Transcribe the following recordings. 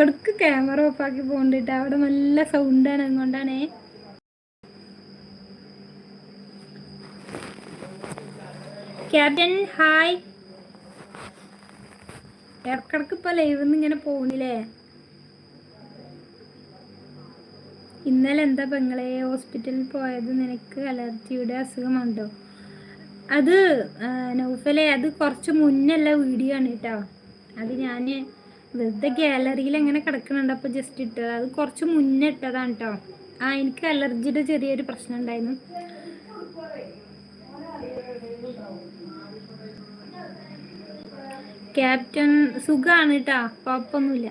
ഇടക്കിടക്ക് ക്യാമറ ഓഫാക്കി പോകണ്ടിട്ട് അവിടെ നല്ല സൗണ്ടാണ് അതുകൊണ്ടാണേ. ക്യാപ്റ്റൻ ഹായ് ഇടക്കിടക്ക് ഇപ്പൊ ലൈവ് ഇങ്ങനെ പോകുന്നില്ലേ ഇന്നലെ എന്താ പെങ്ങളെ ഹോസ്പിറ്റലിൽ പോയത്? നിനക്ക് അലർജിയുടെ അസുഖമുണ്ടോ? അത് നൗഫലെ അത് കുറച്ച് മുന്നല്ല വീഡിയോ ആണ് കേട്ടോ. അത് ഞാൻ വെറുതെ ഗാലറിയിൽ എങ്ങനെ കിടക്കുന്നുണ്ട് അപ്പോൾ ജസ്റ്റ് ഇട്ടത്. അത് കുറച്ച് മുന്നേ ഇട്ടതാണ് കേട്ടോ ആ എനിക്ക് അലർജിയുടെ ചെറിയൊരു പ്രശ്നം ഉണ്ടായിരുന്നു. ക്യാപ്റ്റൻ സുഖമാണ് കേട്ടോ കുഴപ്പമൊന്നുമില്ല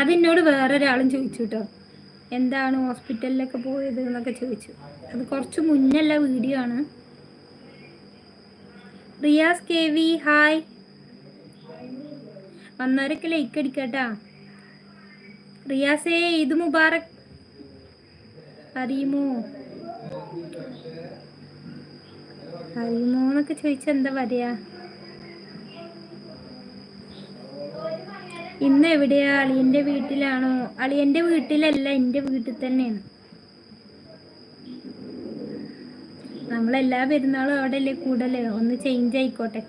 അതെന്നോട് വേറൊരാളും ചോദിച്ചു കേട്ടോ എന്താണ് ഹോസ്പിറ്റലിലൊക്കെ പോയത് എന്നൊക്കെ ചോദിച്ചു. അത് കുറച്ച് മുന്നല്ല വീഡിയോ ആണ്. Riyas K V hi. വന്നവരൊക്കെ ലൈക്ക് അടിക്കട്ടാ. റിയാസേ ഇത് മുബാറക്. അറിയുമോ? അറിയുമോ എന്നൊക്കെ ചോദിച്ചാൽ എന്താ പറയാ? ഇന്ന് എവിടെയാ? അളിയന്റെ വീട്ടിലാണോ? അളിയന്റെ വീട്ടിലല്ല എന്റെ വീട്ടിൽ തന്നെയാണ്. നമ്മളെല്ലാ പെരുന്നാളും അവിടെ അല്ലേ കൂടല്ലേ? ഒന്ന് ചേഞ്ച് ആയിക്കോട്ടെ.